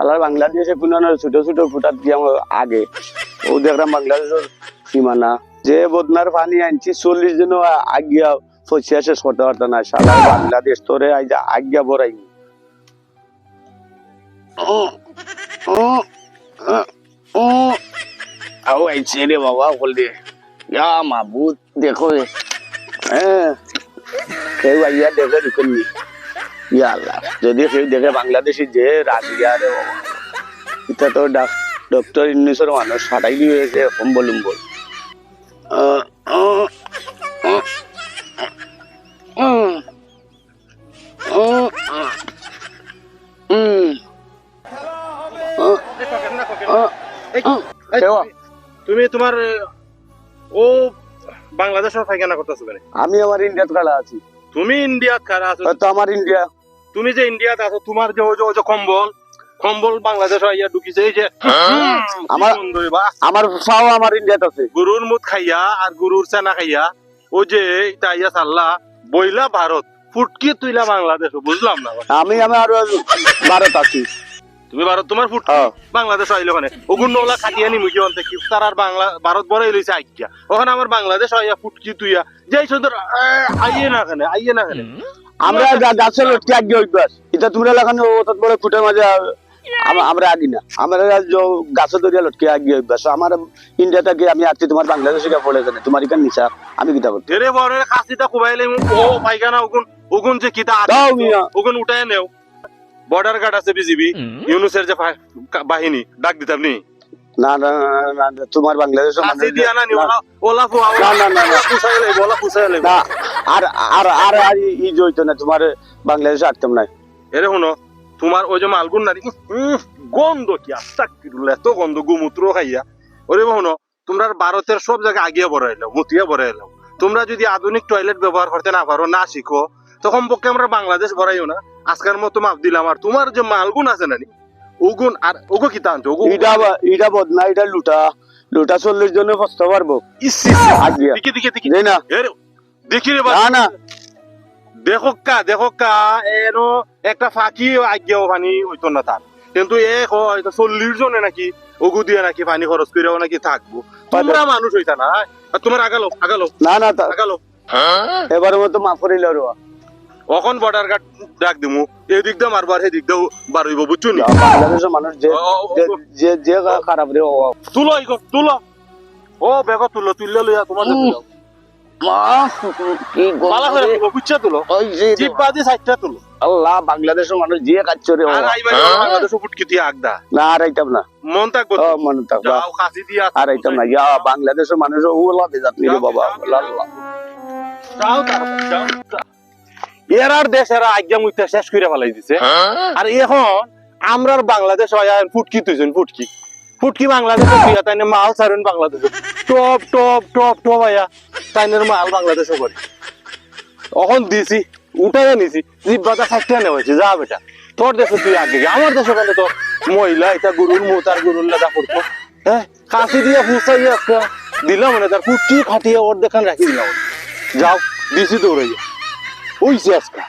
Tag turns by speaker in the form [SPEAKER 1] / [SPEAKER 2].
[SPEAKER 1] শালার বাংলাদেশে কোনো না ছোট ছোট ফুটাত দিয়ে আগে। ও দেখলাম বাংলাদেশের সীমানা। যে বদনার পানি আনছি, চল্লিশ দিনও আজ্ঞা ফসিয়া শেষ করতে পারতো না শালার বাংলাদেশ তোরে আজ আজ্ঞা বড়াই আও আইছে রে বাবা বললে ইয়া মাবুদ, দেখো হ্যাঁ। কেউ আইয়া দেখে ঢুকেননি ইয়া আল্লাহ। যদি কেউ দেখে বাংলাদেশি যে রাজিয়া রে এটা তো ডক্টর ইন্নিসের মানুষ সাটাই দিয়ে হয়েছে কম্বল উম্বল?
[SPEAKER 2] তুমি তোমার ও বাংলাদেশের ফাইখানা করতেছো
[SPEAKER 1] আমি আমার ইন্ডিয়াত কালা আছি?
[SPEAKER 2] তুমি ইন্ডিয়াত খারা আছো?
[SPEAKER 1] তো আমার ইন্ডিয়া।
[SPEAKER 2] তুমি যে ইন্ডিয়াত আছো তোমার যে ওই যে ওই যে কম্বল কম্বল বাংলাদেশ ঢুকিছে এই যে
[SPEAKER 1] আমার- আমার ফাও আমার ইন্ডিয়াত আছে।
[SPEAKER 2] গরুর মুদ খাইয়া আর গরুর চানা খাইয়া ও যে এটা ইয়া সাল্লা বইলা ভারত ফুটকি তুইলা বাংলাদেশ বুঝলাম না
[SPEAKER 1] আমি আমি আরও ভারত আছি।
[SPEAKER 2] তুমি ভারত তোমার ফুটকি
[SPEAKER 1] হ্যাঁ।
[SPEAKER 2] বাংলাদেশ আইলো ওখানে ওগুন ওলা খাটিয়া নি মুখে অন্তে কি তার আর বাংলা ভারত বড়াই লইছে আইকিয়া। ওখানে আমার বাংলাদেশ আইয়া ফুটকি তুইয়া যাই সুন্দর আইয়ে না খানে আইয়ে না খানে
[SPEAKER 1] আমরা গাছের লটকে আগে অভ্যাস এটা তোমরা লাগানো অত বড় ফুটের মাঝে আমরা আগি না। আমরা গাছে দরিয়া লটকে আগে অভ্যাস আমার ইন্ডিয়া থেকে আমি আসছি তোমার বাংলাদেশে গিয়ে পড়ে কেন তোমার এখানে নিচা আমি কিতা করতে
[SPEAKER 2] ধেরে বড় খাসিটা কুবাইলে ও পাইখানা ওগুন ওগুন যে কিতা আছে,
[SPEAKER 1] দাও মিয়া।
[SPEAKER 2] ওগুন উঠায় নেও। বর্ডার গার্ড আছে বিজিবি। ইউনুসের যে বাহিনী ডাক দিতাম নি?
[SPEAKER 1] না না না, না, না, তোমার
[SPEAKER 2] না, ওলা ওলা
[SPEAKER 1] না, না, না, না। না, আর আর আর ই- জইতো না তোমার বাংলাদেশে আটতাম না
[SPEAKER 2] এরে শুনো তোমার ওই যে মালগুন নারী গন্ধ কি এত গন্ধ গুমূত্র খাইয়া। ওরে শুনো তোমরা ভারতের সব জায়গায় আগিয়ে বড়াইলো মুতিয়া বড়াইলো তোমরা যদি আধুনিক টয়লেট ব্যবহার করতে না পারো না শিখো তখন পক্ষে আমরা বাংলাদেশ বড়াইও না। আজকের মতো মাপ দিলাম আর তোমার যে মালগুন আছে নানি ওগুন আর ওগো কি টানছো ওগো
[SPEAKER 1] ইটা বদনা লুটা। লুটা চল্লিশ জনে ফসতে পারব।
[SPEAKER 2] ইস, দেখি দেখি
[SPEAKER 1] যাই না
[SPEAKER 2] দেখি রে
[SPEAKER 1] না না
[SPEAKER 2] দেখো কা দেখো কা এনো একটা ফাঁকি আজ্ঞাও পানি হইতো না তার কিন্তু এ হয়তো চল্লিশ জনে নাকি ওগু দিয়ে নাকি পানি খরচ করেও নাকি থাকব তোমরা মানুষ হইতা না তোমার আগালো আগালো
[SPEAKER 1] না না
[SPEAKER 2] আগালো
[SPEAKER 1] এবারের মতো মাফ করিল আর
[SPEAKER 2] অখন বর্ডার গার্ড ডাক দিমু এদিক দিয়ে মারবার সেদিক দিয়ে বার হইব বুঝছ নি
[SPEAKER 1] বাংলাদেশের মানুষ যে যে- যে খারাপ রে
[SPEAKER 2] তুলো তুলো ও বেগ তুলো তুললে লইয়া তোমার
[SPEAKER 1] মা কি
[SPEAKER 2] পালা করে তুলো বুঝছ তুলো?
[SPEAKER 1] ওই যে রে
[SPEAKER 2] জিপ সাইডটা তুলো।
[SPEAKER 1] আল্লাহ বাংলাদেশের মানুষ কাজ
[SPEAKER 2] আর আইবা বাংলাদেশ ফুটকি দিয়ে আগদা?
[SPEAKER 1] না আর আইতাম না।
[SPEAKER 2] মন থাকব
[SPEAKER 1] ও মনে থাকবা
[SPEAKER 2] যাও খাসি দিয়া
[SPEAKER 1] আর আইতাম না। ইয়া বাংলাদেশের মানুষ ওলা বেজাত নি বাবা। আল্লাহ আল্লাহ।
[SPEAKER 2] যাও তার যাও এর আর দেশের আজ্ঞা মুইতে শেষ করে ফেলাই দিছে আর এখন আমরার বাংলাদেশ হয় ফুটকি তুইছেন ফুটকি। ফুটকি বাংলাদেশে তাইনে মাল ছাড়েন বাংলাদেশে। টপ টপ টপ টপ আয়া তাইনের মাল বাংলাদেশে করে। এখন দিছি উঠাই নিছি জিব্বাটা থাকতে নেওয়া হয়েছে, যা বেটা। তোর দেশে তুই আগে আমার দেশে কেন তো মহিলা, এটা গরুর মুখ আর গরুর লেদা করতো হ্যাঁ কাশি দিয়ে ফুসাইয়া একটা দিলাম মানে তার ফুটকি খাটিয়ে ওর দেখান রাখি দিলাম। যাও, দিছি দৌড়াইয়া। ওই আজকা।